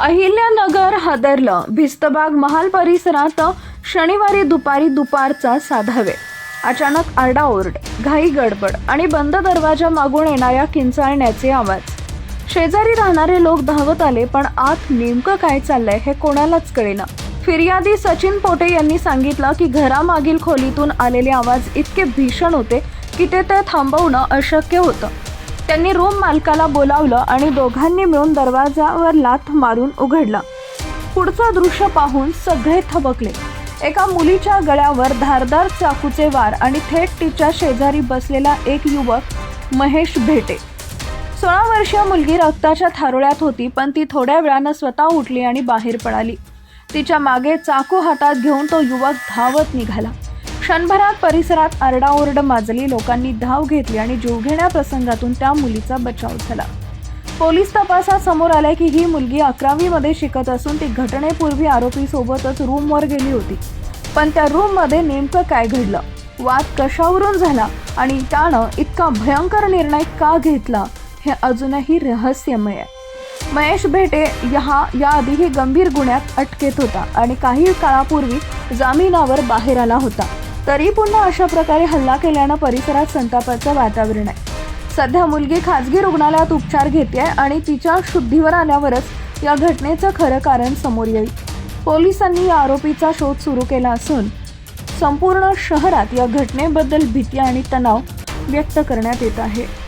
अहिल्यानगर हादरलं. भिस्तबाग महाल परिसरात शनिवारी दुपारी दुपारचा साधा वेळ. अचानक आरडाओरड घाई गडबड आणि बंद दरवाजा मागून येणाऱ्या किंचाळण्याचे आवाज. शेजारी राहणारे लोक धावत आले पण आत नेमकं काय चाललंय हे कोणालाच कळेना. फिर्यादी सचिन पोटे यांनी सांगितलं की घरामागील खोलीतून आलेले आवाज इतके भीषण होते की ते ते थांबवणं अशक्य होतं. त्यांनी रूम मालकाला बोलावलं आणि दोघांनी मिळून दरवाजावर लाथ मारून उघडला. पुढचं दृश्य पाहून सगळे थबकले. एका मुलीच्या गळ्यावर धारदार चाकूचे वार आणि थेट तिच्या शेजारी बसलेला एक युवक महेश भेटे. सोळा वर्षीय मुलगी रक्ताच्या थारोळ्यात होती पण ती थोड्या वेळानं स्वतः उठली आणि बाहेर पळाली तिच्यामागे चाकू हातात घेऊन तो युवक धावत निघाला. क्षणभरात परिसरात आरडाओरड माजली लोकांनी धाव घेतली आणि जीवघेण्या प्रसंगातून त्या मुलीचा बचाव झाला. पोलीस तपासात समोर आलंय की ही मुलगी अकरावीमध्ये शिकत असून ती घटनेपूर्वी आरोपी सोबतच रूमवर गेली होती. पण त्या रूममध्ये नेमकं काय घडलं? वाद कशावरून झाला? आणि त्यानं इतका भयंकर निर्णय का घेतला? हे अजूनही रहस्यमय आहे. महेश भेटे हा याआधीही गंभीर गुन्ह्यात अटकेत होता आणि काही काळापूर्वी जामिनावर बाहेर आला होता. तरी पुन्हा अशा प्रकारे हल्ला केल्यानं परिसरात संतापाचं वातावरण आहे. सध्या मुलगी खाजगी रुग्णालयात उपचार घेते आणि तिच्या शुद्धीवर आल्यावरच या घटनेचं खरं कारण समोर येईल. पोलिसांनी या आरोपीचा शोध सुरू केला असून संपूर्ण शहरात या घटनेबद्दल भीती आणि तणाव व्यक्त करण्यात येत आहे.